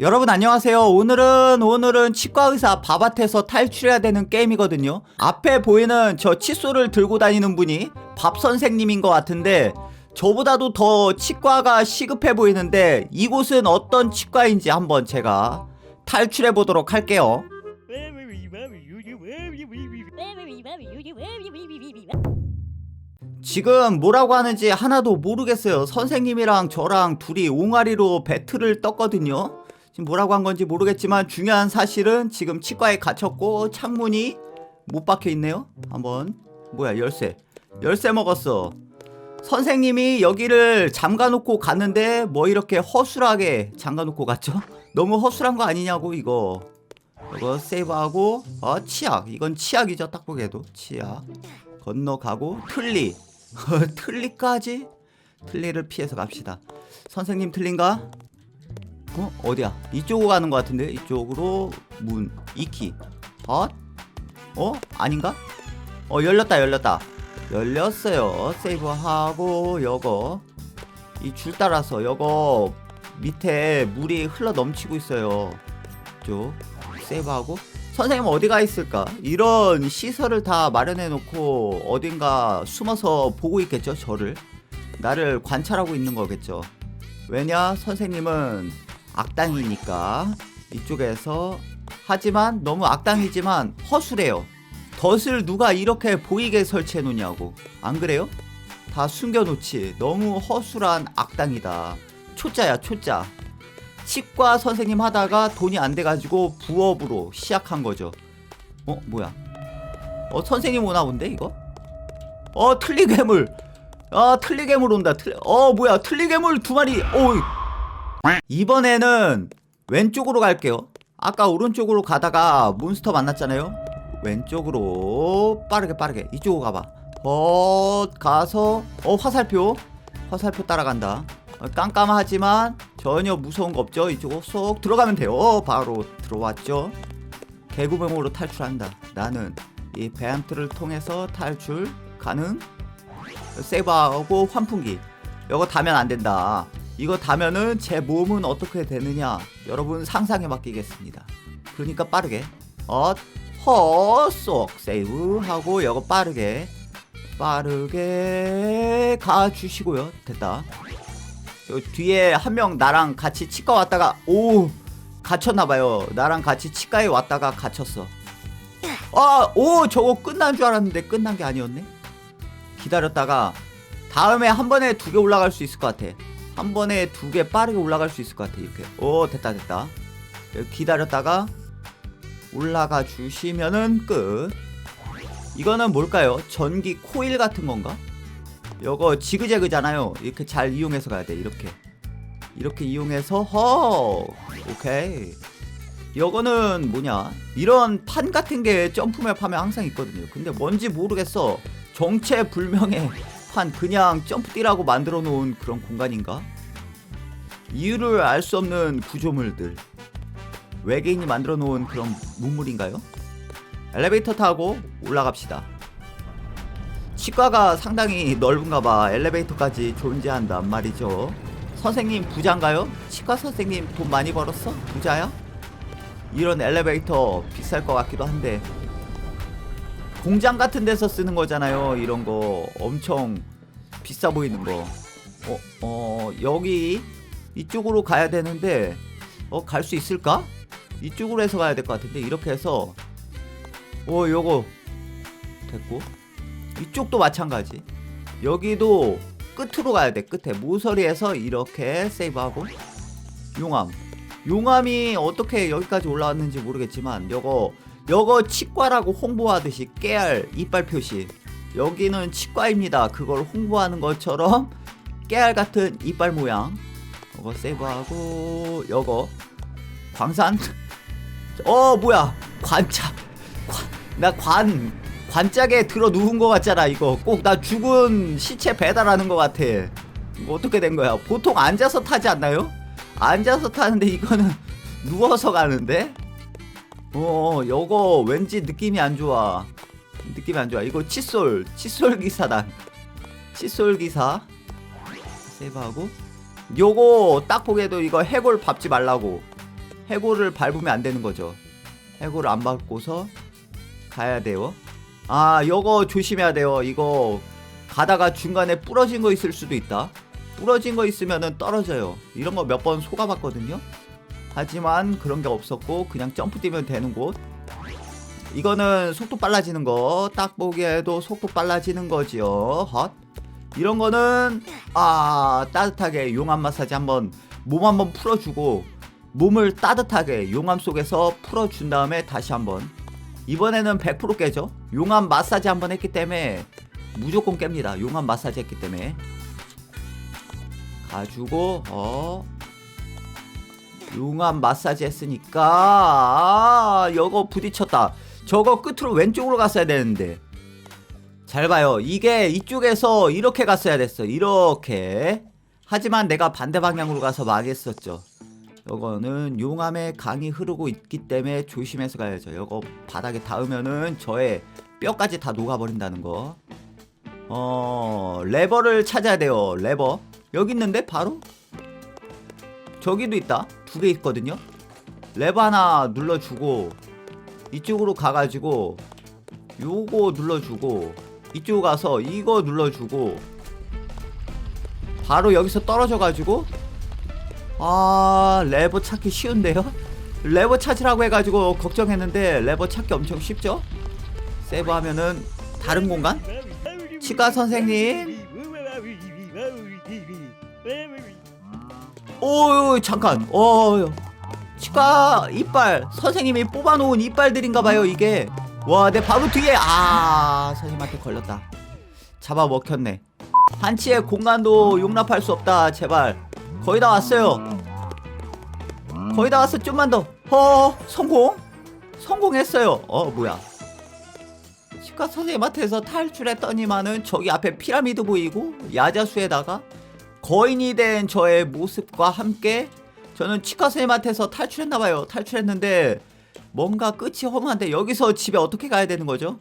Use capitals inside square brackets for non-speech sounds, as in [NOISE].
여러분 안녕하세요. 오늘은 오늘은 치과 의사 밥밭에서 탈출해야 되는 게임이거든요. 앞에 보이는 저 칫솔을 들고 다니는 분이 밥 선생님인 것 같은데 저보다도 더 치과가 시급해 보이는데 이곳은 어떤 치과인지 한번 제가 탈출해 보도록 할게요. 지금 뭐라고 하는지 하나도 모르겠어요. 선생님이랑 저랑 둘이 옹알이로 배틀을 떴거든요. 지금 뭐라고 한 건지 모르겠지만 중요한 사실은 지금 치과에 갇혔고 창문이 못 박혀 있네요. 한번 뭐야 열쇠 열쇠 먹었어. 선생님이 여기를 잠가놓고 갔는데 뭐 이렇게 허술하게 잠가놓고 갔죠? [LAUGHS] 너무 허술한 거 아니냐고 이거. 이거 세이브하고 아 치약 이건 치약이죠 딱 보기에도 치약 건너가고 틀리 [LAUGHS] 틀리까지 틀리를 피해서 갑시다. 선생님 틀린가? 어 어디야? 이쪽으로 가는 것 같은데 이쪽으로 문 이키 어? 어 아닌가? 어 열렸다 열렸다 열렸어요. 세이브하고 여거 이 줄 따라서 여거 밑에 물이 흘러 넘치고 있어요. 쭉 세이브하고 선생님 어디 가 있을까? 이런 시설을 다 마련해 놓고 어딘가 숨어서 보고 있겠죠, 저를. 나를 관찰하고 있는 거겠죠. 왜냐? 선생님은 악당이니까 이쪽에서 하지만 너무 악당이지만 허술해요. 덫을 누가 이렇게 보이게 설치해 놓냐고. 안 그래요? 다 숨겨 놓지. 너무 허술한 악당이다. 초짜야, 초짜. 치과 선생님 하다가 돈이 안 돼가지고 부업으로 시작한 거죠. 어 뭐야? 어 선생님 오나 본데 이거? 어 틀리괴물. 아 틀리괴물 온다. 틀. 어 뭐야 틀리괴물 두 마리. 오. 이 번에는 왼쪽으로 갈게요. 아까 오른쪽으로 가다가 몬스터 만났잖아요. 왼쪽으로 빠르게 빠르게 이쪽으로 가봐. 어 가서 어 화살표 화살표 따라간다. 어, 깜깜하지만 전혀 무서운 거 없죠. 이쪽으로 쏙 들어가면 돼요. 어, 바로 들어왔죠. 개구멍으로 탈출한다. 나는 이 배암트를 통해서 탈출 가능. 세이브하고 환풍기. 이거 다면 안 된다. 이거 다면은 제 몸은 어떻게 되느냐? 여러분 상상에 맡기겠습니다. 그러니까 빠르게. 어, 허쏙 세이브 하고 이거 빠르게 빠르게 가주시고요. 됐다. 저 뒤에 한 명 나랑 같이 치과 왔다가 오 갇혔나봐요. 나랑 같이 치과에 왔다가 갇혔어. 아, 오 저거 끝난 줄 알았는데 끝난 게 아니었네. 기다렸다가 다음에 한 번에 두 개 올라갈 수 있을 것 같아. 한 번에 두 개 빠르게 올라갈 수 있을 것 같아. 이렇게. 오 됐다 됐다. 기다렸다가 올라가 주시면은 끝. 이거는 뭘까요? 전기 코일 같은 건가? 요거 지그재그잖아요. 이렇게 잘 이용해서 가야 돼. 이렇게. 이렇게 이용해서 허. 오케이. 요거는 뭐냐? 이런 판 같은 게 점프맵 하면 항상 있거든요. 근데 뭔지 모르겠어. 정체불명의 판 그냥 점프 뛰라고 만들어 놓은 그런 공간인가? 이유를 알 수 없는 구조물들. 외계인이 만들어 놓은 그런 문물인가요? 엘리베이터 타고 올라갑시다. 치과가 상당히 넓은가 봐. 엘리베이터까지 존재한단 말이죠. 선생님 부자인가요? 치과 선생님 돈 많이 벌었어? 부자야? 이런 엘리베이터 비쌀 것 같기도 한데 공장 같은 데서 쓰는 거잖아요. 이런 거 엄청 비싸 보이는 거. 어, 어, 여기 이쪽으로 가야 되는데 어, 갈 수 있을까? 이쪽으로 해서 가야 될 것 같은데 이렇게 해서 어, 요거 됐고 이쪽도 마찬가지. 여기도 끝으로 가야 돼. 끝에 모서리에서 이렇게 세이브하고 용암. 용암이 어떻게 여기까지 올라왔는지 모르겠지만 요거 요거 치과라고 홍보하듯이 깨알 이빨 표시. 여기는 치과입니다. 그걸 홍보하는 것처럼 깨알 같은 이빨 모양. 요거 세이브하고 요거 광산. 어 뭐야 관차. 나관 관짝에 들어 누운 거 같잖아 이거 꼭 나 죽은 시체 배달하는 거 같아 어떻게 된 거야 보통 앉아서 타지 않나요? 앉아서 타는데 이거는 [LAUGHS] 누워서 가는데 어 요거 왠지 느낌이 안 좋아 느낌이 안 좋아 이거 칫솔 칫솔 기사단 칫솔 기사 세이브하고 요거 딱 보기에도 이거 해골 밟지 말라고 해골을 밟으면 안 되는 거죠. 해골을 안 밟고서 가야 돼요. 아, 요거 조심해야 돼요. 이거 가다가 중간에 부러진 거 있을 수도 있다. 부러진 거 있으면은 떨어져요. 이런 거 몇 번 속아봤거든요. 하지만 그런 게 없었고 그냥 점프 뛰면 되는 곳. 이거는 속도 빨라지는 거. 딱 보기에도 속도 빨라지는 거지요. 헛. 이런 거는 아 따뜻하게 용암 마사지 한번 몸 한번 풀어주고 몸을 따뜻하게 용암 속에서 풀어준 다음에 다시 한번 이번에는 100% 깨죠. 용암 마사지 한번 했기 때문에 무조건 깹니다. 용암 마사지 했기 때문에 가지고 어 용암 마사지 했으니까 아 이거 부딪혔다. 저거 끝으로 왼쪽으로 갔어야 되는데 잘 봐요. 이게 이쪽에서 이렇게 갔어야 됐어. 이렇게. 하지만 내가 반대 방향으로 가서 망했었죠. 요거는 용암에 강이 흐르고 있기 때문에 조심해서 가야죠. 요거 바닥에 닿으면은 저의 뼈까지 다 녹아버린다는 거. 어, 레버를 찾아야 돼요. 레버. 여기 있는데 바로? 저기도 있다. 두 개 있거든요. 레버 하나 눌러주고 이쪽으로 가가지고 요거 눌러주고 이쪽 가서 이거 눌러주고 바로 여기서 떨어져가지고 아 레버 찾기 쉬운데요? [LAUGHS] 레버 찾으라고 해가지고 걱정했는데 레버 찾기 엄청 쉽죠? 세이브 하면은 다른 공간? 치과 선생님? 오 잠깐. 어 치과 이빨. 선생님이 뽑아놓은 이빨들인가봐요 이게. 와 내 바로 뒤에. 아 선생님한테 걸렸다. 잡아 먹혔네. 한치의 공간도 용납할 수 없다 제발. 거의 다 왔어요. 거의 다 왔어 좀만 더어 성공? 성공했어요. 어 뭐야. 치과 선생님한테서 탈출했더니만은 저기 앞에 피라미드 보이고 야자수에다가 거인이 된 저의 모습과 함께 저는 치과 선생님한테서 탈출했나봐요 탈출했는데 뭔가 끝이 허무한데 여기서 집에 어떻게 가야 되는 거죠?